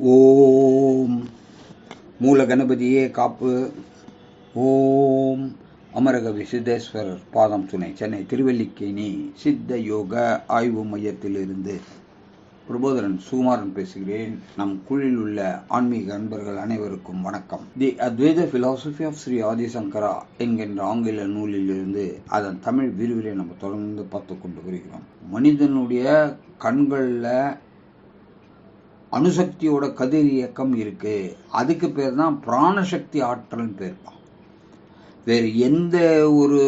ஓம். மூல கணபதியே காப்பு. ஓம். அமரகவி சித்தேஸ்வரர் பாதம் துணை சென்னை திருவல்லிக்கேணி சித்த யோக ஆய்வு மையத்திலிருந்து பிரபோதரன் சுமாரன் பேசுகிறேன். நம் குழில் உள்ள ஆன்மீக அன்பர்கள் அனைவருக்கும் வணக்கம். தி அத்வைத பிலாசபி ஆஃப் ஸ்ரீ ஆதிசங்கரா என்கின்ற ஆங்கில நூலிலிருந்து அதன் தமிழ் விரிவுரை நம்ம தொடர்ந்து பார்த்து கொண்டு வருகிறோம். மனிதனுடைய கண்களில் அணுசக்தியோட கதிர் இயக்கம் இருக்கு. அதுக்கு பேர் தான் பிராணசக்தி ஆற்றல்னு பேர்ப்பான் வேறு எந்த ஒரு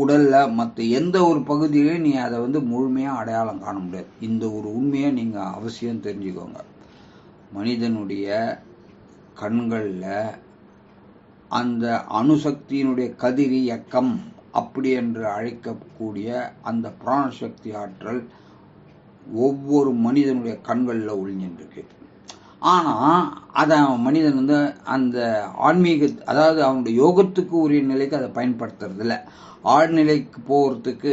உடல்ல மற்ற எந்த ஒரு பகுதியிலையும் நீ அதை வந்து முழுமையாக அடையாளம் காண முடியாது. இந்த ஒரு உண்மையை நீங்கள் அவசியம் தெரிஞ்சுக்கோங்க. மனிதனுடைய கண்களில் அந்த அணுசக்தியினுடைய கதிர் இயக்கம் அப்படி என்று அழைக்கக்கூடிய அந்த பிராணசக்தி ஆற்றல் ஒவ்வொரு மனிதனுடைய கண்களில் ஒளிஞ்சின்றிருக்கு ஆனால் அதை அவன் மனிதன் வந்து அந்த ஆன்மீக அதாவது அவனுடைய யோகத்துக்கு உரிய நிலைக்கு அதை பயன்படுத்துறதில்ல. ஆழ்நிலைக்கு போகிறதுக்கு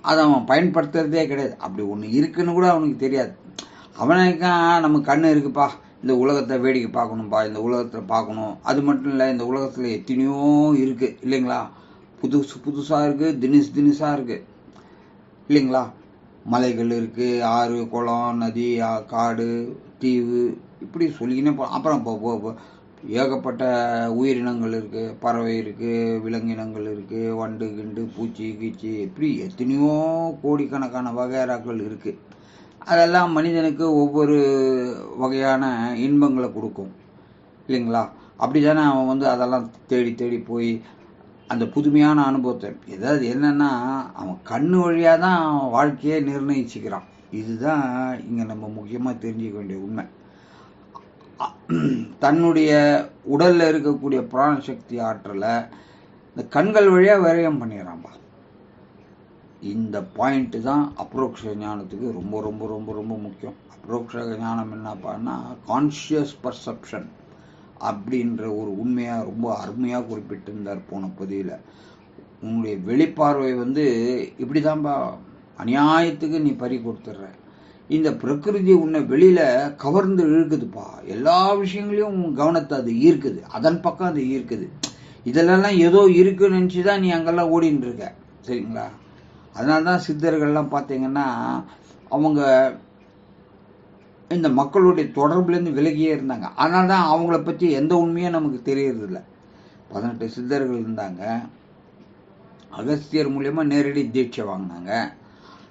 அதை அவன் பயன்படுத்துறதே கிடையாது. அப்படி ஒன்று இருக்குன்னு கூட அவனுக்கு தெரியாது. அவனுக்கா நம்ம கண்ணு இருக்குப்பா. இந்த உலகத்தை வேடிக்கை பார்க்கணும்ப்பா இந்த உலகத்தில் பார்க்கணும். அது மட்டும் இல்லை இந்த உலகத்தில் எத்தனையோ இருக்குது இல்லைங்களா? புதுசு புதுசாக இருக்குது தினிஸ் தினிஸாக இருக்குது இல்லைங்களா? மலைகள் இருக்குது ஆறு குளம் நதி காடு தீவு இப்படி சொல்லிக்கினே போ அப்புறம் இப்போ ஏகப்பட்ட உயிரினங்கள் இருக்குது பறவை இருக்குது விலங்கினங்கள் இருக்குது வண்டு கிண்டு பூச்சி கீச்சி இப்படி எத்தனையோ கோடிக்கணக்கான வகைராக்கள் இருக்குது அதெல்லாம் மனிதனுக்கு ஒவ்வொரு வகையான இன்பங்களை கொடுக்கும். இல்லைங்களா? அப்படி தானே அவன் வந்து அதெல்லாம் தேடி தேடி போய் அந்த புதுமையான அனுபவத்தை. ஏதாவது என்னென்னா அவன் கண்ணு வழியாக தான் அவன் வாழ்க்கையை நிர்ணயிச்சுக்கிறான். இதுதான் இங்கே நம்ம முக்கியமாக தெரிஞ்சுக்க வேண்டிய உண்மை. தன்னுடைய உடலில் இருக்கக்கூடிய பிராணசக்தி ஆற்றலை இந்த கண்கள் வழியாக விரயம் பண்ணிடுறான்பா இந்த பாயிண்ட்டு தான் அப்ரோக்ஷ ஞானத்துக்கு ரொம்ப ரொம்ப ரொம்ப ரொம்ப முக்கியம். அப்ரோக்ஷ ஞானம் என்னப்பான்னா கான்ஷியஸ் பர்செப்ஷன் அப்படின்ற ஒரு உண்மையாக ரொம்ப அருமையாக குறிப்பிட்டிருந்தார் போன பதிவில். உன்னுடைய வெளிப்பார்வை வந்து இப்படி தான்பா அநியாயத்துக்கு நீ பறி கொடுத்துட்ற. இந்த பிரகிருதி உன்னை வெளியில் கவர்ந்து இழுக்குதுப்பா. எல்லா விஷயங்களையும் உன் கவனத்தை அது ஈர்க்குது. அதன் பக்கம் அது ஈர்க்குது. இதிலெல்லாம் ஏதோ இருக்குன்னு நினச்சி தான் நீ அங்கெல்லாம் ஓடின்னு இருக்க சரிங்களா? அதனால தான் சித்தர்கள்லாம் பார்த்தீங்கன்னா அவங்க இந்த மக்களுடைய தொடர்புலேருந்து விலகியே இருந்தாங்க. ஆனால் தான் அவங்கள பற்றி எந்த உண்மையும் நமக்கு தெரியறதில்ல. பதினெட்டு சித்தர்கள் இருந்தாங்க. அகஸ்தியர் மூலயமா நேரடி தீட்சை வாங்கினாங்க.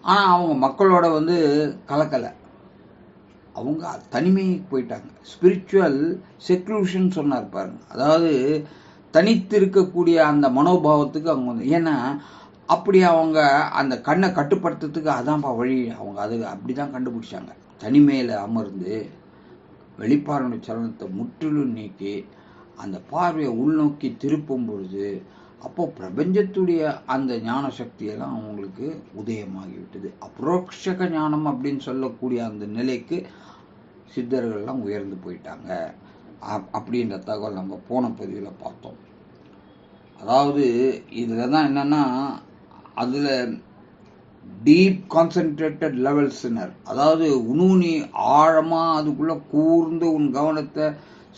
ஆனால் அவங்க மக்களோட வந்து கலக்கலை. அவங்க தனிமைக்கு போயிட்டாங்க. ஸ்பிரிச்சுவல் செக்லூஷன் சொன்னார் பாருங்க. அதாவது தனித்து இருக்கக்கூடிய அந்த மனோபாவத்துக்கு அவங்க வந்து ஏன்னா அப்படி அவங்க அந்த கண்ணை கட்டுப்படுத்துறதுக்கு அதான்ப்பா வழி. அவங்க அது அப்படி தான் கண்டுபிடிச்சாங்க. தனிமையில் அமர்ந்து வெளிப்பார்வை சலனத்தை முற்றிலும் நீக்கி அந்த பார்வையை உள்நோக்கி திருப்பும் பொழுது அப்போ பிரபஞ்சத்துடைய அந்த ஞான சக்தியெல்லாம் அவங்களுக்கு உதயமாகிவிட்டது. அப்ரோக்ஷக ஞானம் அப்படின்னு சொல்லக்கூடிய அந்த நிலைக்கு சித்தர்கள்லாம் உயர்ந்து போயிட்டாங்க. அப்படின்ற தகவல் நம்ம போன பதிவில் பார்த்தோம். அதாவது இதில் தான் என்னென்னா அதில் டீப் கான்சென்ட்ரேட்டட் லெவல்ஸ்னர் அதாவது உணூனி நீ ஆழமாக அதுக்குள்ளே கூர்ந்து உன் கவனத்தை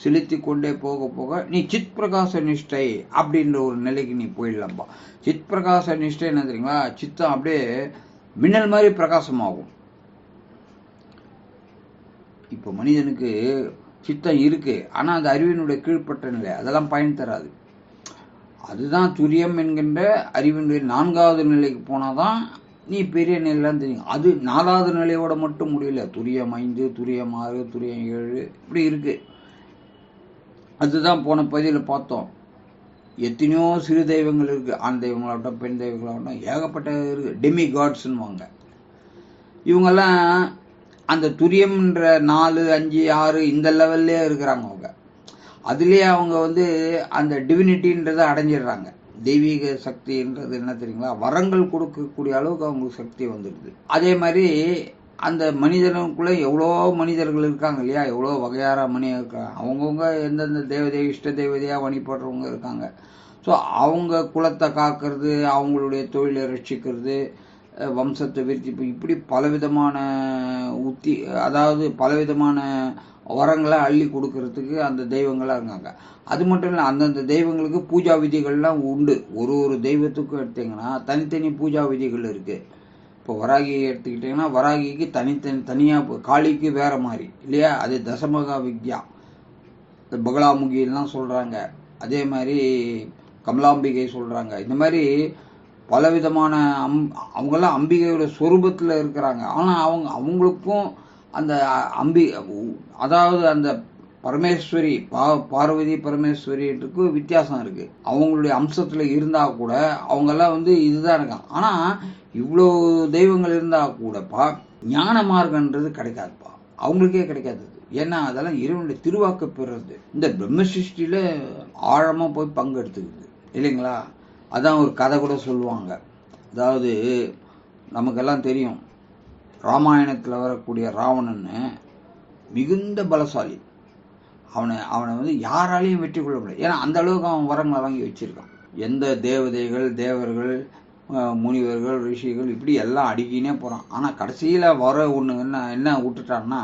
செலுத்தி கொண்டே போக போக நீ சித் பிரகாச நிஷ்டை அப்படின்ற ஒரு நிலைக்கு நீ போயிடலாம்ப்பா சித் பிரகாச நிஷ்டை என்ன தெரியுங்களா சித்தம் அப்படியே மின்னல் மாதிரி பிரகாசமாகும். இப்போ மனிதனுக்கு சித்தம் இருக்குது ஆனால் அது அறிவினுடைய கீழ்ப்பட்ட நிலை அதெல்லாம் பயன் தராது. அதுதான் துரியம் என்கின்ற அறிவினுடைய நான்காவது நிலைக்கு போனால் தான் நீ பெரிய நிலைலாம் தெரியும் அது நாலாவது நிலையோட மட்டும் முடியல. துரியம் ஐந்து துரியம் ஆறு துரியம் ஏழு இப்படி இருக்குது அதுதான் போன பதியில் பார்த்தோம். எத்தனையோ சிறு தெய்வங்கள் இருக்குது ஆண் தெய்வங்களாகட்டும் பெண் தெய்வங்களாகட்டும் ஏகப்பட்ட இருக்குது டெமி காட்ஸ்ன்னுவாங்க இவங்கெல்லாம் அந்த துரியம்ன்ற நாலு அஞ்சு ஆறு இந்த லெவல்லே இருக்கிறாங்க அவங்க. அதுலேயே அவங்க வந்து அந்த டிவினிட்டின்றதை அடைஞ்சிடுறாங்க. தெய்வீக சக்தின்றது என்ன தெரியுங்களா? வரங்கள் கொடுக்கக்கூடிய அளவுக்கு அவங்களுக்கு சக்தி வந்துடுது. அதே மாதிரி அந்த மனிதனுக்குள்ளே எவ்வளோ மனிதர்கள் இருக்காங்க இல்லையா? எவ்வளோ வகையார மணி இருக்காங்க? அவங்கவுங்க எந்தெந்த தேவதை இஷ்ட தேவதையாக வழிபடுறவங்க இருக்காங்க. ஸோ அவங்க குலத்தை காக்கிறது அவங்களுடைய தொழிலை ரட்சிக்கிறது வம்சத்தை விருத்தி இப்படி பலவிதமான உத்தி அதாவது பலவிதமான வரங்களை அள்ளி கொடுக்கறதுக்கு அந்த தெய்வங்களாக இருக்காங்க. அது மட்டும் இல்லை அந்தந்த தெய்வங்களுக்கு பூஜா விதிகள்லாம் உண்டு. ஒரு ஒரு தெய்வத்துக்கும் எடுத்தீங்கன்னா தனித்தனி பூஜா விதிகள் இருக்குது இப்போ வராகி எடுத்துக்கிட்டிங்கன்னா வராகிக்கு தனித்தனி தனியாக காளிக்கு வேறு மாதிரி இல்லையா? அது தசமகா வித்யா. இந்த பகலாமுகிலாம் சொல்கிறாங்க அதே மாதிரி கமலாம்பிகை சொல்கிறாங்க இந்த மாதிரி பலவிதமான அம் அவங்கெல்லாம் அம்பிகையோட சொரூபத்தில் இருக்கிறாங்க. ஆனால் அவங்க அவங்களுக்கும் அந்த அம்பி அதாவது அந்த பரமேஸ்வரி பா பார்வதி பரமேஸ்வரின்றதுக்கு வித்தியாசம் இருக்குது அவங்களுடைய அம்சத்தில் இருந்தால் கூட அவங்கெல்லாம் வந்து இதுதான் இருக்காங்க. ஆனால் இவ்வளோ தெய்வங்கள் இருந்தால் கூடப்பா ஞான மார்க்கன்றது கிடைக்காதுப்பா. அவங்களுக்கே கிடைக்காது ஏன்னா அதெல்லாம் இறைவனுடைய திருவாக்கு பெறுறது. இந்த பிரம்மசிருஷ்டியில் ஆழமாக போய் பங்கெடுத்துக்குது. இல்லைங்களா? அதான் ஒரு கதை கூட சொல்லுவாங்க. அதாவது நமக்கெல்லாம் தெரியும் ராமாயணத்தில் வரக்கூடிய ராவணன்னு மிகுந்த பலசாலி. அவனை அவனை வந்து யாராலையும் வெற்றி கொள்ள முடியாது ஏன்னா அந்த அளவுக்கு அவன் வரங்களை வாங்கி வச்சிருக்கான். எந்த தேவதைகள் தேவர்கள் முனிவர்கள் ரிஷிகள் இப்படி எல்லாம் அடிக்கினே போகிறான் ஆனால் கடைசியில் வர ஒன்று என்ன என்ன விட்டுட்டான்னா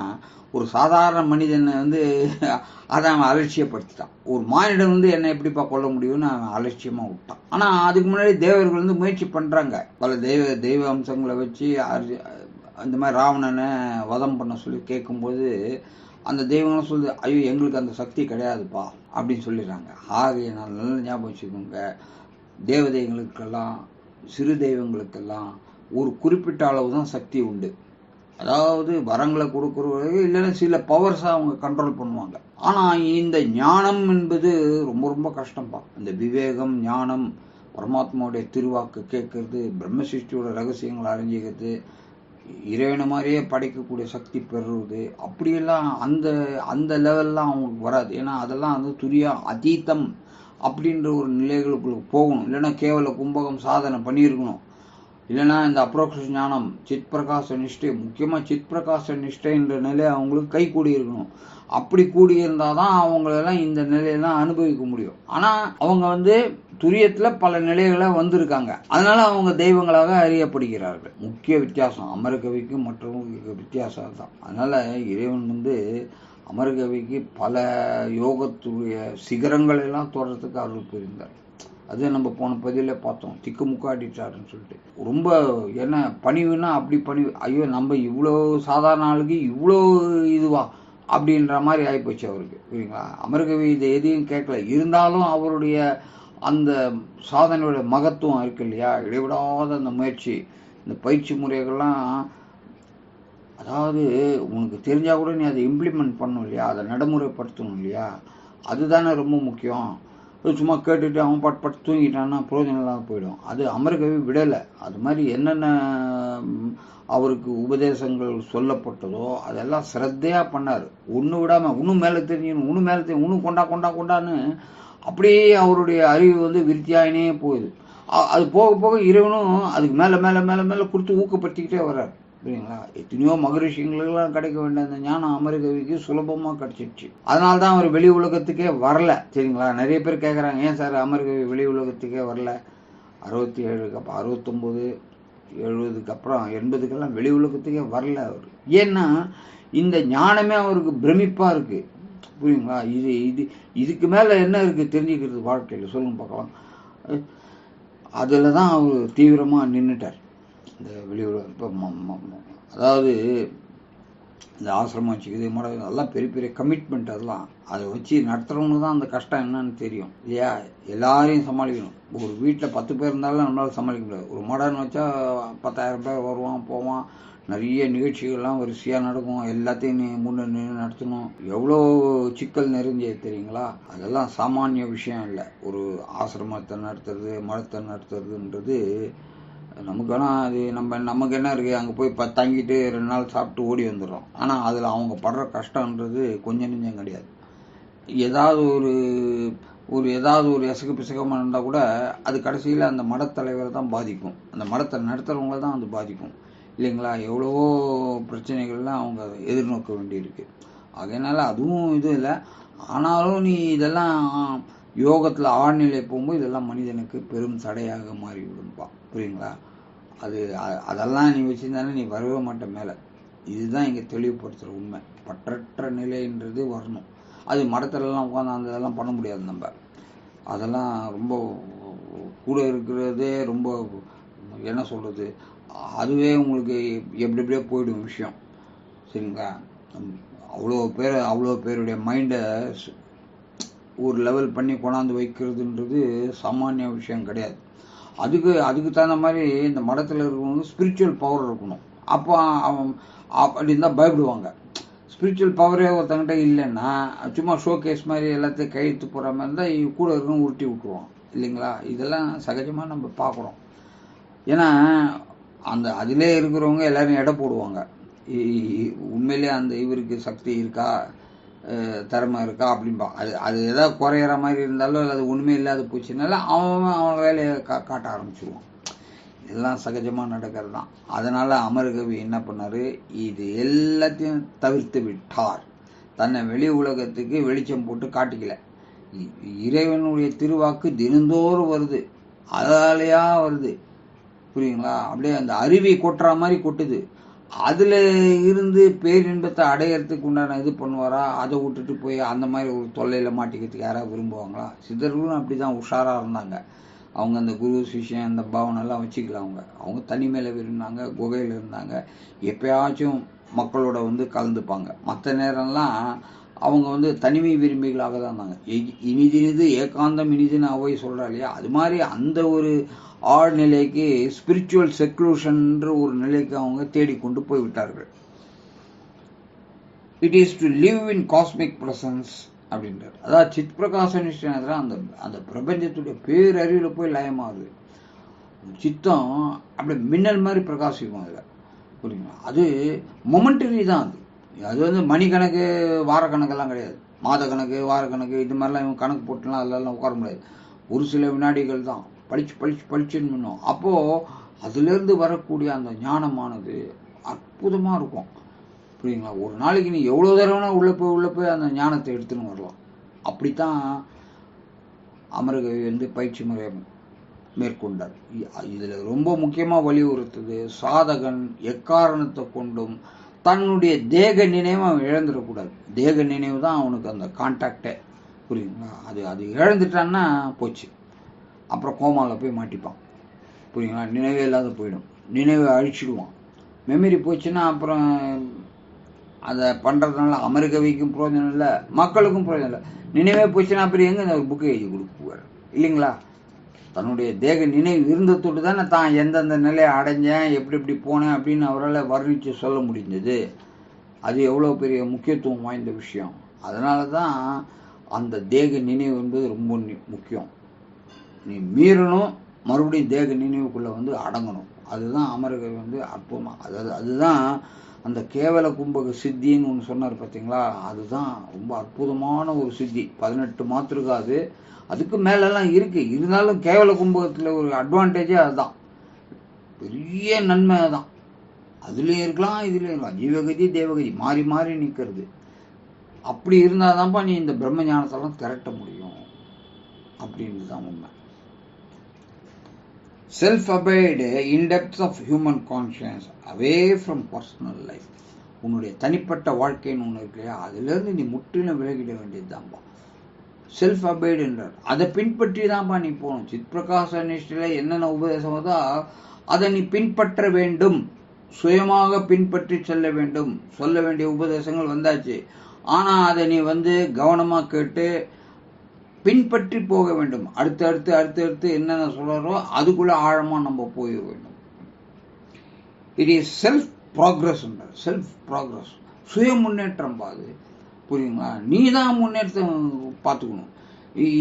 ஒரு சாதாரண மனிதனை வந்து அதை அவன் அலட்சியப்படுத்திட்டான். ஒரு மானிடம் வந்து என்ன எப்படிப்பா கொல்ல முடியும்னு அவன் அலட்சியமாக விட்டான். ஆனால் அதுக்கு முன்னாடி தேவர்கள் வந்து முயற்சி பண்ணுறாங்க பல தெய்வ தெய்வ அம்சங்களை வச்சு அர்ஜு- அந்த மாதிரி ராவணனை வதம் பண்ண சொல்லி கேட்கும்போது அந்த தெய்வங்களும் சொல்லுது ஐயோ எங்களுக்கு அந்த சக்தி கிடையாதுப்பா அப்படின்னு சொல்லிடுறாங்க. ஆகையினால் நல்ல ஞாபகம் வச்சுக்கோங்க. தேவதைகளுக்கெல்லாம் சிறு தெய்வங்களுக்கெல்லாம் ஒரு குறிப்பிட்ட அளவு தான் சக்தி உண்டு. அதாவது வரங்களை கொடுக்குறவங்க இல்லைன்னா சில பவர்ஸை அவங்க கண்ட்ரோல் பண்ணுவாங்க. ஆனால் இந்த ஞானம் என்பது ரொம்ப ரொம்ப கஷ்டம்ப்பா இந்த விவேகம் ஞானம் பரமாத்மாவுடைய திருவாக்கு கேட்கறது பிரம்மசிஷ்டியோட ரகசியங்களை அறிஞ்சிக்கிறது இறைவனை மாதிரியே படைக்கக்கூடிய சக்தி பெறுவது அப்படியெல்லாம் அந்த அந்த லெவல்லாம் அவங்களுக்கு வராது. ஏன்னா அதெல்லாம் வந்து துரியா அதீத்தம் அப்படின்ற ஒரு நிலைகளுக்குள்ள போகணும். இல்லைன்னா கேவல கும்பகம் சாதனை பண்ணியிருக்கணும். இல்லைன்னா இந்த அப்ரோக்ஷ ஞானம் சித் பிரகாச நிஷ்டை முக்கியமாக சித் பிரகாச நிஷ்டைன்ற நிலை அவங்களுக்கு கை கூடி இருக்கணும் அப்படி கூடி இருந்தால் தான் அவங்களெல்லாம் இந்த நிலையெல்லாம் அனுபவிக்க முடியும். ஆனால் அவங்க வந்து துரியத்தில் பல நிலைகளை வந்திருக்காங்க. அதனால் அவங்க தெய்வங்களாக அறியப்படுகிறார்கள். முக்கிய வித்தியாசம் அமரகவிக்கும் மற்றவங்களுக்கு வித்தியாசம் தான் அதனால் இறைவன் வந்து அமரகவிக்கு பல யோகத்துடைய சிகரங்கள் எல்லாம் தொடர்றதுக்கு அருள் புரிந்தார். அது நம்ம போன பதிவில் பார்த்தோம். திக்கு முக்காடிட்டாருன்னு சொல்லிட்டு. ரொம்ப என்ன பணிவுனா அப்படி பணிவு. ஐயோ நம்ம இவ்வளோ சாதாரண ஆளுக்கு இவ்வளோ இதுவா அப்படின்ற மாதிரி ஆகிப்போச்சு அவருக்கு. புரியுங்களா அமர்கவி இதை எதையும் கேட்கல. இருந்தாலும் அவருடைய அந்த சாதனையோட மகத்துவம் இருக்கு இல்லையா? இடைவிடாத அந்த முயற்சி இந்த பயிற்சி முறைகள்லாம் அதாவது உனக்கு தெரிஞ்சால் கூட நீ அதை இம்ப்ளிமெண்ட் பண்ணணும் இல்லையா? அதை நடைமுறைப்படுத்தணும் இல்லையா? அதுதானே ரொம்ப முக்கியம். அது சும்மா கேட்டுட்டு அவன் பட் பட் தூங்கிட்டான்னா பிரயோஜனம் இல்லாமல் போயிடும். அது அமரகவி விடலை. அது மாதிரி என்னென்ன அவருக்கு உபதேசங்கள் சொல்லப்பட்டதோ அதெல்லாம் சிரத்தையாக பண்ணார். ஒன்று விடாமல் இன்னும் மேலே தெரிஞ்சுக்கணும் இன்னும் மேலே தெரியும் இன்னும் கொண்டா கொண்டா கொண்டான்னு அப்படியே அவருடைய அறிவு வந்து விருத்தியாயினே போகுது. அது போக போக இறைவனும் அதுக்கு மேலே மேலே மேலே மேலே கொடுத்து ஊக்கப்படுத்திக்கிட்டே வர்றார். புரியுங்களா எத்தனையோ மகரிஷிங்களுக்கெல்லாம் கிடைக்க வேண்டிய அந்த ஞானம் அமெரிக்காவுக்கு சுலபமாக கிடைச்சிடுச்சு அதனால தான் அவர் வெளி உலகத்துக்கே வரல. சரிங்களா? நிறைய பேர் கேட்குறாங்க ஏன் சார் அமெரிக்க வெளி உலகத்துக்கே வரல? அறுபத்தி ஏழுக்கு அப்போ அறுபத்தொம்போது எழுபதுக்கு அப்புறம் எண்பதுக்கெல்லாம் வெளி உலகத்துக்கே வரல அவர். ஏன்னா இந்த ஞானமே அவருக்கு பிரமிப்பாக இருக்குது புரியுங்களா? இது இது இதுக்கு மேலே என்ன இருக்குது தெரிஞ்சுக்கிறது வாழ்க்கையில்? சொல்லுங்க பார்க்கலாம். அதில் தான் அவர் தீவிரமாக நின்றுட்டார் இந்த வெளியூர் இப்போ அதாவது இந்த ஆசிரமம் வச்சுக்கிறது மட அதெல்லாம் பெரிய பெரிய கமிட்மெண்ட் அதெல்லாம். அதை வச்சு நடத்துகிறவங்க தான் அந்த கஷ்டம் என்னன்னு தெரியும். இல்லையா? எல்லாரையும் சமாளிக்கணும். ஒரு வீட்டில் பத்து பேர் இருந்தாலும் நம்மளால் சமாளிக்க முடியாது. ஒரு மடன் வச்சா பத்தாயிரம் பேர் வருவான் போவான். நிறைய நிகழ்ச்சிகள்லாம் வரிசையாக நடக்கும். எல்லாத்தையும் நீ முன்ன நின்று நடத்தணும். எவ்வளோ சிக்கல் நிறைஞ்சது தெரியுங்களா? அதெல்லாம் சாமானிய விஷயம் இல்லை. ஒரு ஆசிரமத்தை நடத்துறது மடத்தை நடத்துறதுன்றது நமக்கு வேணால் அது நம்ம நமக்கு என்ன இருக்குது அங்கே போய் ப தங்கிட்டு ரெண்டு நாள் சாப்பிட்டு ஓடி வந்துடுறோம். ஆனால் அதில் அவங்க படுற கஷ்டன்றது கொஞ்சம் நெஞ்சம் கிடையாது. ஏதாவது ஒரு ஒரு ஏதாவது ஒரு எசகு பிசகமாக இருந்தால் கூட அது கடைசியில் அந்த மடத்தலைவரை தான் பாதிக்கும். அந்த மடத்தை நடத்துகிறவங்கள தான் அது பாதிக்கும். இல்லைங்களா? எவ்வளவோ பிரச்சனைகள்லாம் அவங்க எதிர்நோக்க வேண்டியிருக்கு. அதனால் அதுவும் இது இல்லை. ஆனாலும் நீ இதெல்லாம் யோகத்தில் ஆழ்நிலை போகும்போது இதெல்லாம் மனிதனுக்கு பெரும் தடையாக மாறிவிடும்பா. புரியுங்களா? அது அதெல்லாம் நீ வச்சிருந்தாலே நீ வரவே மாட்ட மேலே. இதுதான் இங்கே தெளிவுபடுத்துகிற உண்மை. பற்றற்ற நிலைன்றது வரணும். அது மடத்துலலாம் உட்காந்து அந்த இதெல்லாம் பண்ண முடியாது நம்ம. அதெல்லாம் ரொம்ப கூட இருக்கிறதே ரொம்ப என்ன சொல்கிறது அதுவே உங்களுக்கு எப்படி எப்படியோ போயிடும் விஷயம். சரிங்களா? அவ்வளோ பேர் அவ்வளோ பேருடைய மைண்டை ஒரு லெவல் பண்ணி கொண்டாந்து வைக்கிறதுன்றது சாமானிய விஷயம் கிடையாது. அதுக்கு அதுக்கு தகுந்த மாதிரி இந்த மடத்தில் இருக்கிறவங்க ஸ்பிரிச்சுவல் பவர் இருக்கணும். அப்போ அவன் அப்படி இருந்தால் பயப்படுவாங்க. ஸ்பிரிச்சுவல் பவரே ஒருத்தங்கிட்ட இல்லைன்னா சும்மா ஷோ கேஸ் மாதிரி எல்லாத்தையும் கையெழுத்து போகிற மாதிரி இருந்தால் கூட இருக்கணும் உருட்டி விட்டுருவான். இல்லைங்களா? இதெல்லாம் சகஜமாக நம்ம பார்க்குறோம். ஏன்னா அந்த அதிலே இருக்கிறவங்க எல்லோரும் எடை போடுவாங்க. உண்மையிலே இ- உண்மையிலேயே அந்த இவருக்கு சக்தி இருக்கா? திறமை இருக்கா அப்படின்பா அது அது ஏதாவது குறையிற மாதிரி இருந்தாலும் அது ஒன்றுமே இல்லாத போச்சுனால அவன் அவன் வேலையை கா காட்ட ஆரம்பிச்சிருவான். இதெல்லாம் சகஜமாக நடக்கிறது தான் அதனால் அமர்கவி என்ன பண்ணார்? இது எல்லாத்தையும் தவிர்த்து விட்டார். தன்னை வெளி உலகத்துக்கு வெளிச்சம் போட்டு காட்டிக்கல. இறைவனுடைய திருவாக்கு தினந்தோறும் வருது. அதாலையாக வருது. புரியுங்களா அப்படியே அந்த அருவி கொட்டுற மாதிரி கொட்டுது. அதில் இருந்து பேரின்பத்தை அடையறதுக்கு உண்டான இது பண்ணுவாரா? அதை விட்டுட்டு போய் அந்த மாதிரி ஒரு தொல்லையில் மாட்டிக்கிறதுக்கு யாராவது விரும்புவாங்களா? சித்தர்களும் அப்படி தான் உஷாராக இருந்தாங்க. அவங்க அந்த குரு சிஷ்யன் அந்த பாவனெல்லாம் வச்சுக்கலாம் அவங்க. அவங்க தனிமையில் இருந்தாங்க குகையில் இருந்தாங்க. எப்பயாச்சும் மக்களோட வந்து கலந்துப்பாங்க. மற்ற நேரம்லாம் அவங்க வந்து தனிமை விரும்பிகளாக தான் இருந்தாங்க. இ- இனிதினிது ஏகாந்தம் இனிதுன்னு அவை சொல்கிறா இல்லையா? அது மாதிரி அந்த ஒரு ஆழ்நிலைக்கு ஸ்பிரிச்சுவல் செக்லூஷன்ற ஒரு நிலைக்கு அவங்க தேடிக்கொண்டு போய் விட்டார்கள் it is to live in cosmic presence அப்படின்றார். அதாவது சித் பிரகாச நிஷ்டனத்தில் அந்த அந்த பிரபஞ்சத்துடைய பேரறிவில் போய் லயமாகுது. சித்தம் அப்படியே மின்னல் மாதிரி பிரகாசிக்கும் அதில். புரியுங்களா? அது மொமெண்டரி தான் அது. அது வந்து மணிக்கணக்கு வாரக்கணக்கெல்லாம் கிடையாது. மாத கணக்கு வாரக்கணக்கு இது மாதிரிலாம் இவங்க கணக்கு போட்டுலாம் அதெல்லாம் உட்கார முடியாது. ஒரு சில வினாடிகள் தான். பளிச்சு பளிச்சு பளிச்சுன்னு பண்ணும் அப்போது அதுலேருந்து வரக்கூடிய அந்த ஞானமானது அற்புதமாக இருக்கும். புரியுங்களா? ஒரு நாளைக்கு நீ எவ்வளோ தடவைனா உள்ளே போய் உள்ளே போய் அந்த ஞானத்தை எடுத்துன்னு வரலாம். அப்படித்தான் அமரகவி வந்து பயிற்சி முறை மேற்கொண்டார். இதில் ரொம்ப முக்கியமாக வலியுறுத்துது சாதகன் எக்காரணத்தை கொண்டும் தன்னுடைய தேக நினைவை அவன் இழந்துடக்கூடாது. தேக நினைவு தான் அவனுக்கு அந்த கான்டாக்டே புரியுங்களா அது அது இழந்துட்டான்னா போச்சு. அப்புறம் கோமாவில் போய் மாட்டிப்பான். புரியுங்களா நினைவே இல்லாத போயிடும். நினைவை அழிச்சிடுவான். மெமரி போச்சுன்னா அப்புறம் அதை பண்ணுறதுனால அமெரிக்கவிக்கும் பிரயோஜனம் இல்லை மக்களுக்கும் பிரயோஜனம் இல்லை. நினைவே போச்சுன்னா அப்புறம் எங்கே இந்த புக்கை எழுதி கொடுக்குவார் இல்லைங்களா? தன்னுடைய தேக நினைவு இருந்ததோடு தானே தான் எந்தெந்த நிலையை அடைஞ்சேன் எப்படி எப்படி போனேன் அப்படின்னு அவரால் வர்ணித்து சொல்ல முடிஞ்சது. அது எவ்வளோ பெரிய முக்கியத்துவம் வாய்ந்த விஷயம். அதனால தான் அந்த தேக நினைவு என்பது ரொம்ப நி- முக்கியம். நீ மீறணும் மறுபடியும் தேக நினைவுக்குள்ளே வந்து அடங்கணும். அதுதான் அமரகவி வந்து அற்புதமாக அதாவது அதுதான் அந்த கேவல கும்பக சித்தின்னு ஒன்று சொன்னார் பார்த்தீங்களா அதுதான் ரொம்ப அற்புதமான ஒரு சித்தி. பதினெட்டு மாத்திருக்கா அது. அதுக்கு மேலெல்லாம் இருக்குது இருந்தாலும் கேவல கும்பகத்தில் ஒரு அட்வான்டேஜே அதுதான். பெரிய நன்மை தான் அதுலேயும் இருக்கலாம் இதுலேயும் இருக்கலாம். ஜீவகதி தேவகதி மாறி மாறி நிற்கிறது அப்படி இருந்தால் தான்ப்பா நீ இந்த பிரம்ம ஞானத்தெல்லாம் திரட்ட முடியும். அப்படின்றது தான் உண்மை. Self abide in depth of human conscience away from personal life உன்னுடைய தனிப்பட்ட வாழ்க்கைன்னு ஒன்று இருக்கு அதுலேருந்து நீ முற்றிலும் விலகிட வேண்டியது தான்ப்பா செல்ஃப் அபைடுன்றார் அதை பின்பற்றி தான்ப்பா நீ போகணும். சித் பிரகாச நிஷ்டையில் என்னென்ன உபதேசம் வருதோ அதை நீ பின்பற்ற வேண்டும். சுயமாக பின்பற்றி செல்ல வேண்டும். சொல்ல வேண்டிய உபதேசங்கள் வந்தாச்சு. ஆனால் அதை நீ வந்து கவனமாக கேட்டு பின்பற்றி போக வேண்டும். அடுத்து அடுத்து அடுத்து அடுத்து என்னென்ன சொல்கிறாரோ அதுக்குள்ளே ஆழமாக நம்ம போக வேண்டும். It is self progress self progress சுய முன்னேற்றம் பாது. புரியுங்களா நீ தான் முன்னேற்றம் பார்த்துக்கணும்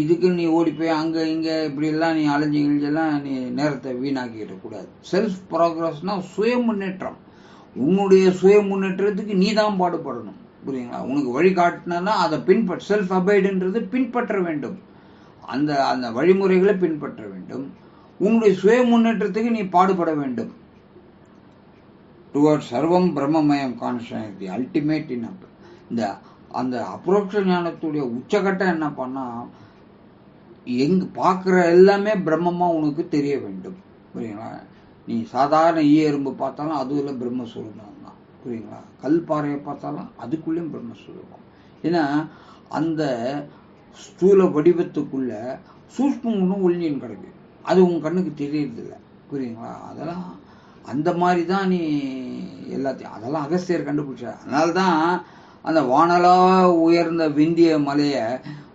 இதுக்கு நீ ஓடி போய் அங்கே இங்கே இப்படியெல்லாம் நீ அலைஞ்சி கிழிஞ்செல்லாம் நீ நேரத்தை வீணாக்கிடக்கூடாது. செல்ஃப் ப்ராக்ரஸ்னால் சுய முன்னேற்றம் உன்னுடைய சுய முன்னேற்றத்துக்கு நீ தான் பாடுபடணும். புரியுங்களா உனக்கு வழி காட்டினா அதை பின்பற்ற செல்ஃப் அபைடுன்றது பின்பற்ற வேண்டும். அந்த அந்த வழிமுறைகளை பின்பற்ற வேண்டும். உன்னுடைய சுய முன்னேற்றத்துக்கு நீ பாடுபட வேண்டும். டுவர்ட் சர்வம் பிரம்மமயம் கான்ஷியஸ் தி அல்டிமேட் இன் இந்த அந்த அப்ரோக்ஷ ஞானத்துடைய உச்சகட்டம் என்ன பண்ணா எங்க பார்க்குற எல்லாமே பிரம்மமா உனக்கு தெரிய வேண்டும். புரியுங்களா நீ சாதாரண ஈ எறும்பு பார்த்தாலும் இல்லை பிரம்மஸ்வரூபம் புரியுங்களா கல் பாறையை பார்த்தாலும் அதுக்குள்ளேயும் பிரம்மஸ்வரூபம் ஏன்னா அந்த ஸ்தூல வடிவத்துக்குள்ள சூஷ்மம் ஒன்றும் ஒளிஞ்சின்னு கிடக்கு அது உன் கண்ணுக்கு தெரியறதில்ல. புரியுங்களா அதெல்லாம் அந்த மாதிரி தான் நீ எல்லாத்தையும் அதெல்லாம் அகஸ்தியர் கண்டுபிடிச்சார். அதனால தான் அந்த வானலா உயர்ந்த விந்திய மலையை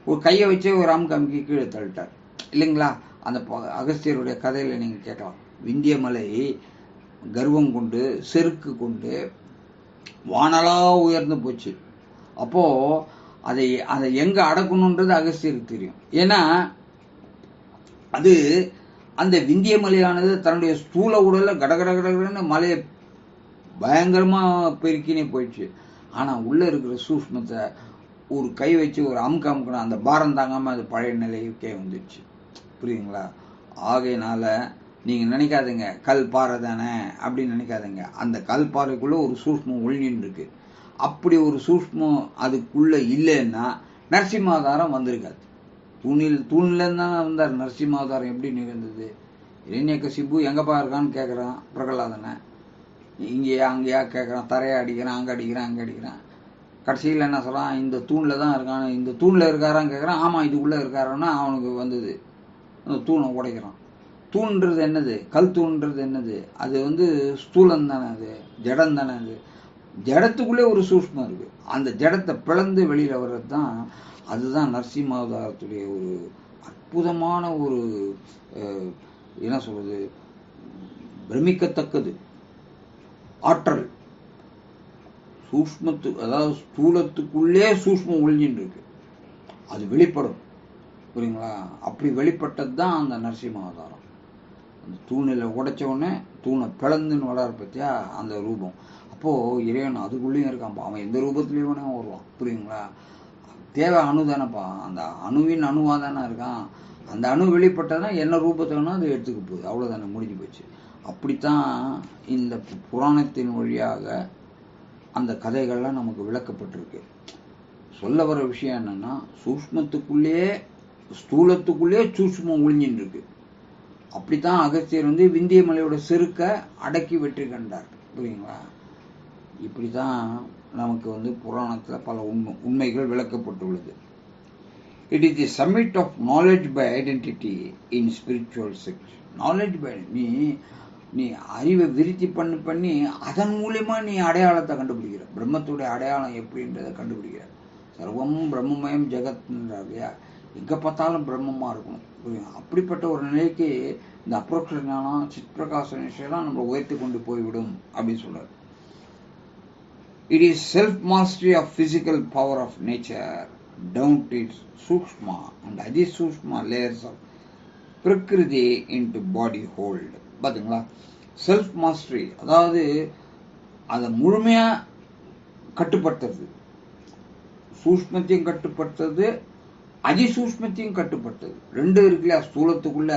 ஒரு கையை வச்சே ஒரு ராம்காமிக்கு கீழே தள்ளிட்டார். இல்லைங்களா? அந்த ப- அகஸ்தியருடைய கதையில் நீங்கள் கேட்கலாம் விந்திய மலை கர்வம் கொண்டு செருக்கு கொண்டு வானலா உயர்ந்து போச்சு. அப்போ அதை அதை எங்க அடக்கணுன்றது அகஸ்தியருக்கு தெரியும். ஏன்னா அது அந்த விந்திய மலையானது தன்னுடைய ஸ்தூல உடல்ல கடகட கடகடன்னு மலையை பயங்கரமா பெருக்கினே போயிடுச்சு. ஆனா உள்ள இருக்கிற சூஷ்மத்தை ஒரு கை வச்சு ஒரு அமுக்க அமுக்கணும் அந்த பாரம் தாங்காம அது பழைய நிலைக்கே வந்துடுச்சு. புரியுங்களா ஆகையினால் நீங்கள் நினைக்காதுங்க கல் பாறை தானே அப்படின்னு நினைக்காதுங்க. அந்த கல் பாறைக்குள்ளே ஒரு சூஷ்மம் ஒளிஞ்சின்னு இருக்கு அப்படி ஒரு சூஷ்மம் அதுக்குள்ளே இல்லைன்னா நரசிம்மாதாரம் வந்திருக்காது. தூணில் தூணில் தான் வந்தார். நரசிம்மாதாரம் எப்படி நிகழ்ந்தது? இளைஞக்க சிப்பு எங்கப்பா இருக்கான்னு கேட்குறான் பிரகலாதனை. இங்கேயா அங்கேயா கேட்குறான் தரையை அடிக்கிறான் அங்கே அடிக்கிறான் அங்கே அடிக்கிறான். கடைசியில் என்ன சொல்கிறான் இந்த தூணில் தான் இருக்கான் இந்த தூணில் இருக்காரான்னு கேட்குறான் ஆமாம் இதுக்குள்ளே இருக்காரான்னா அவனுக்கு வந்தது. அந்த தூணை உடைக்கிறான். தூண்றது என்னது? கல் தூண்றது என்னது? அது வந்து ஸ்தூலம் தானே அது? ஜடம் தானே அது? ஜடத்துக்குள்ளே ஒரு சூஷ்மம் இருக்குது அந்த ஜடத்தை பிளந்து வெளியில் வர்றது தான் அதுதான் நரசிம்மாவதாரத்துடைய ஒரு அற்புதமான ஒரு என்ன சொல்கிறது பிரமிக்கத்தக்கது. ஆற்றல். சூஷ்மத்து அதாவது ஸ்தூலத்துக்குள்ளே சூஷ்மம் ஒழிஞ்சின்னு இருக்கு அது வெளிப்படும். புரியுங்களா? அப்படி வெளிப்பட்டது தான் அந்த நரசிம்ம அவதாரம் தூணில் உடைச்ச உடனே தூணை பிளந்துன்னு வளர பற்றியா அந்த ரூபம். அப்போது இறைவன் அதுக்குள்ளேயும் இருக்கான்ப்பா அவன் எந்த ரூபத்துலேயும் வேணா வருவான் புரியுங்களா தேவை அணு தானேப்பா. அந்த அணுவின் அணுவாக தானே இருக்கான். அந்த அணு வெளிப்பட்டதுன்னா என்ன ரூபத்தை வேணால் அது எடுத்துக்க போகுது. அவ்வளோதானே முடிஞ்சு போச்சு. அப்படித்தான் இந்த புராணத்தின் வழியாக அந்த கதைகள்லாம் நமக்கு விளக்கப்பட்டிருக்கு. சொல்ல வர விஷயம் என்னன்னா சூஷ்மத்துக்குள்ளேயே ஸ்தூலத்துக்குள்ளேயே சூஷ்மம் ஒழிஞ்சின்னு இருக்கு. அப்படித்தான் அகஸ்தியர் வந்து விந்திய மலையோட செருக்க அடக்கி வெற்றி கண்டார் புரியுங்களா இப்படி தான் நமக்கு வந்து புராணத்தில் பல உண்மை உண்மைகள் விளக்கப்பட்டுள்ளது. It is the summit of knowledge by identity in spiritual sex knowledge by நீ நீ அறிவை விருத்தி பண்ணி பண்ணி அதன் மூலயமா நீ அடையாளத்தை கண்டுபிடிக்கிற. பிரம்மத்துடைய அடையாளம் எப்படின்றத கண்டுபிடிக்கிற. சர்வம் பிரம்மமயம் ஜெகத்ன்றார் இல்லையா? எங்கே பார்த்தாலும் பிரம்மமாக இருக்கணும். அப்படிப்பட்ட ஒரு நிலைக்கு இந்த அப்ரோக்ஷ ஞானம் சித்பிரகாச நிச்சயம் நம்மளை உயர்த்தி கொண்டு போய்விடும் அப்படின்னு சொல்றாரு. It is self mastery of physical power of nature down its sukshma and ati adisukshma layers of prakriti to body hold பாத்தீங்களா? செல்ஃப் மாஸ்டரி அதாவது அதை முழுமையாக கட்டுப்படுத்துறது. சூஷ்மத்தையும் கட்டுப்படுத்துறது அதிசூஷ்மத்தையும் கட்டுப்படுத்துறது ரெண்டு இருக்கு இல்லையா ஸ்தூலத்துக்குள்ள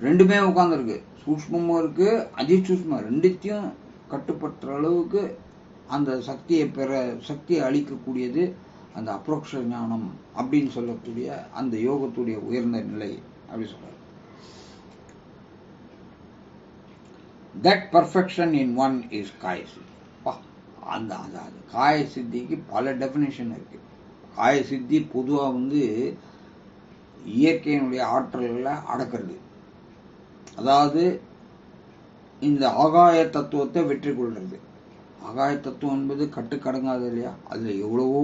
ரெண்டுமே உட்காந்துருக்கு சூஷ்மமும் இருக்கு அதிசூஷ்மம் ரெண்டுத்தையும் கட்டுப்படுத்துற அளவுக்கு அந்த சக்தியை பெற சக்தியை அளிக்கக்கூடியது அந்த அப்ரோக்ஷ ஞானம் அப்படின்னு சொல்லக்கூடிய அந்த யோகத்துடைய உயர்ந்த நிலை அப்படின்னு சொல்றாரு. That perfection in one is kaya siddhi அந்த அந்த அது காய சித்திக்கு பல டெஃபினேஷன் இருக்குது ஆய சித்தி பொதுவாக வந்து இயற்கையினுடைய ஆற்றல்களை அடக்கிறது. அதாவது இந்த ஆகாய தத்துவத்தை வெற்றி கொள்கிறது. ஆகாய தத்துவம் என்பது கட்டுக்கடங்காது இல்லையா? அதில் எவ்வளவோ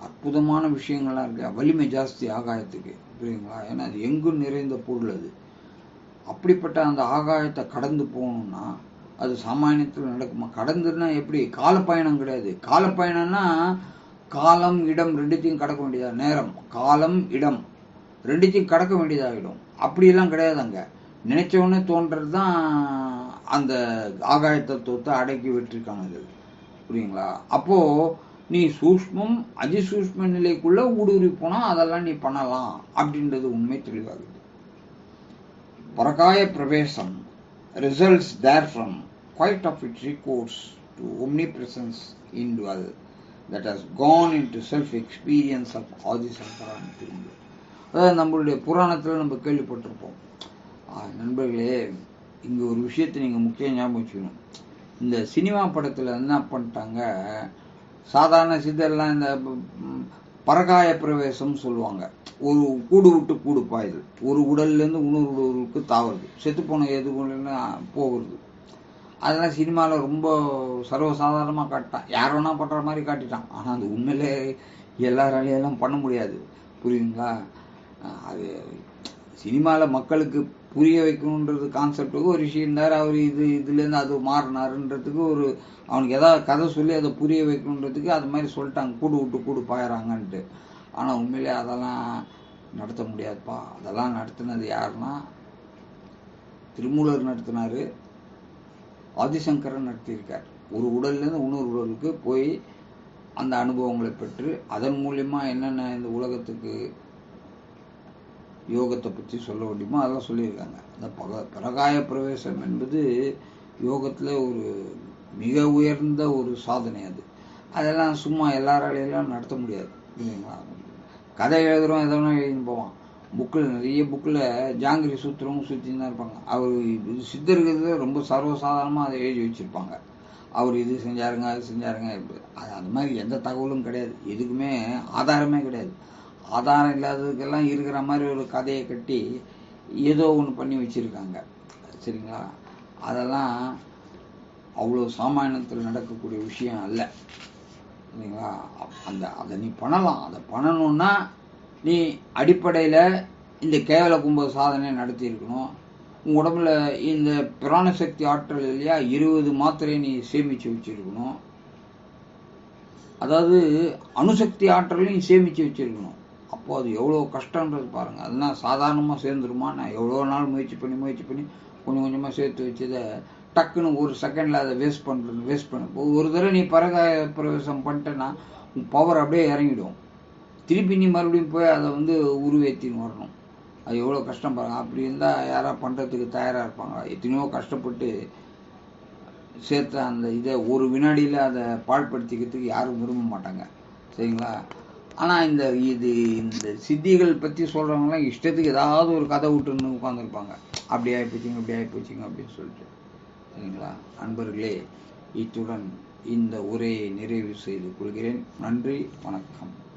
அற்புதமான விஷயங்கள்லாம் இருக்கு. வலிமை ஜாஸ்தி ஆகாயத்துக்கு புரியுங்களா ஏன்னா அது எங்கும் நிறைந்த பொருள் அது. அப்படிப்பட்ட அந்த ஆகாயத்தை கடந்து போகணும்னா அது சாமானியத்தில் நடக்குமா? கடந்துன்னா எப்படி? காலப்பயணம் கிடையாது. காலப்பயணம்னா காலம் இடம் ரெண்டுத்தையும் கடக்க வேண்டியதா? நேரம். காலம் இடம். ரெண்டுத்தையும் கடக்க வேண்டியதாகிடும் அப்படியெல்லாம் கிடையாது அங்கே நினைச்ச தோன்றது தான் அந்த ஆகாய தத்துவத்தை அடக்கி விட்டுருக்கானது புரியுங்களா? அப்போ நீ சூஷ்மம் அதிசூஷ்ம நிலைக்குள்ளே ஊடுருவி போனால் அதெல்லாம் நீ பண்ணலாம். அப்படின்றது உண்மை தெளிவாகுது. Parakaya pravesham results there from quite of quite course to omnipresence in அது that has gone into self-experience of ஆதிசங்கரான் திரும்பி அதாவது நம்மளுடைய புராணத்தில் நம்ம கேள்விப்பட்டிருப்போம். நண்பர்களே இங்கே ஒரு விஷயத்தை நீங்கள் முக்கியம் ஞாபகம் வச்சுக்கணும். இந்த சினிமா படத்தில் என்ன பண்ணிட்டாங்க? சாதாரண சித்தர்லாம் இந்த பரகாய பிரவேசம் சொல்லுவாங்க. ஒரு கூடு விட்டு கூடு பாயுது ஒரு உடல்லேருந்து இன்னொரு உடலுக்கு தாவறது. செத்து போன எது போகிறது. அதெல்லாம் சினிமாவில் ரொம்ப சர்வசாதாரணமாக காட்டான் யார் வேணால் பண்ணுற மாதிரி காட்டிட்டான். ஆனால் அது உண்மையிலே எல்லாராலையெல்லாம் பண்ண முடியாது. புரியுதுங்களா? அது சினிமாவில் மக்களுக்கு புரிய வைக்கணுன்றது கான்செப்டுக்கு ஒரு விஷயம் இருந்தார். அவர் இது இதுலேருந்து அது மாறினாருன்றதுக்கு ஒரு அவனுக்கு எதாவது கதை சொல்லி அதை புரிய வைக்கணுன்றதுக்கு அது மாதிரி சொல்லிட்டாங்க. கூடு விட்டு கூடு பாயறாங்கன்ட்டு. ஆனால் உண்மையிலே அதெல்லாம் நடத்த முடியாதுப்பா. அதெல்லாம் நடத்துனது யாருன்னா திருமூலர் நடத்தினார். ஆதிசங்கரன் நடத்தியிருக்கார். ஒரு உடல்லேருந்து இன்னொரு உடலுக்கு போய் அந்த அனுபவங்களை பெற்று அதன் மூலியமாக என்னென்ன இந்த உலகத்துக்கு யோகத்தை பற்றி சொல்ல முடியுமோ அதெல்லாம் சொல்லியிருக்காங்க. அந்த பக பிரகாய பிரவேசம் என்பது யோகத்தில் ஒரு மிக உயர்ந்த ஒரு சாதனை அது. அதெல்லாம் சும்மா எல்லாராலையெல்லாம் நடத்த முடியாது. இல்லைங்களா? கதை எழுதுகிறோம் எதோ எழுதின்னு போவான். புக்கில் நிறைய புக்கில் ஜாங்கிரி சூத்திரமும் சுற்றின்னு தான் இருப்பாங்க. அவர் இது சித்தர்கள் ரொம்ப சர்வசாதாரணமாக அதை எழுதி வச்சுருப்பாங்க. அவர் இது செஞ்சாருங்க அது செஞ்சாருங்க அது அது அந்த மாதிரி எந்த தகவலும் கிடையாது. எதுக்குமே ஆதாரமே கிடையாது. ஆதாரம் இல்லாததுக்கெல்லாம் இருக்கிற மாதிரி ஒரு கதையை கட்டி ஏதோ ஒன்று பண்ணி வச்சுருக்காங்க. சரிங்களா? அதெல்லாம் அவ்வளோ சாமானியத்தில் நடக்கக்கூடிய விஷயம் அல்ல. இல்லைங்களா? அப்- அந்த அதை நீ பண்ணலாம். அதை பண்ணணுன்னா நீ அடிப்படையில் இந்த கேவல கும்ப சாதனை நடத்தியிருக்கணும். உன் உடம்புல இந்த பிராணசக்தி ஆற்றல் இல்லையா? இருபது மாத்திரையை நீ சேமித்து வச்சிருக்கணும். அதாவது அணுசக்தி ஆற்றலையும் சேமித்து வச்சிருக்கணும். அப்போது அது எவ்வளோ கஷ்டன்றது பாருங்கள் அதெல்லாம் சாதாரணமாக சேர்ந்துருமா? நான் எவ்வளோ நாள் முயற்சி பண்ணி முயற்சி பண்ணி கொஞ்சம் கொஞ்சமாக சேர்த்து வச்சதை டக்குன்னு ஒரு செகண்டில் அதை வேஸ்ட் பண்ணுறது வேஸ்ட் பண்ண. ஒரு தடவை நீ பரக பிரவேசம் பண்ணிட்டேன்னா உன் பவர் அப்படியே இறங்கிடும். திருப்பி நீ மறுபடியும் போய் அதை வந்து உருவேற்றின்னு வரணும். அது எவ்வளோ கஷ்டம் பாருங்க. அப்படி இருந்தால் யாராவது பண்ணுறதுக்கு தயாராக இருப்பாங்க எத்தனையோ கஷ்டப்பட்டு சேர்த்த அந்த இதை ஒரு வினாடியில் அதை பாழ்படுத்திக்கிறதுக்கு யாரும் விரும்ப மாட்டாங்க. சரிங்களா? ஆனால் இந்த இது இந்த சித்திகள் பற்றி சொல்கிறவங்களாம் இஷ்டத்துக்கு ஏதாவது ஒரு கதை விட்டுன்னு உட்காந்துருப்பாங்க அப்படி ஆகிப்போச்சுங்க இப்படி ஆகிப்போச்சுங்க அப்படின்னு சொல்லிட்டு. சரிங்களா? நண்பர்களே இத்துடன் இந்த உரையை நிறைவு செய்து கொள்கிறேன். நன்றி வணக்கம்.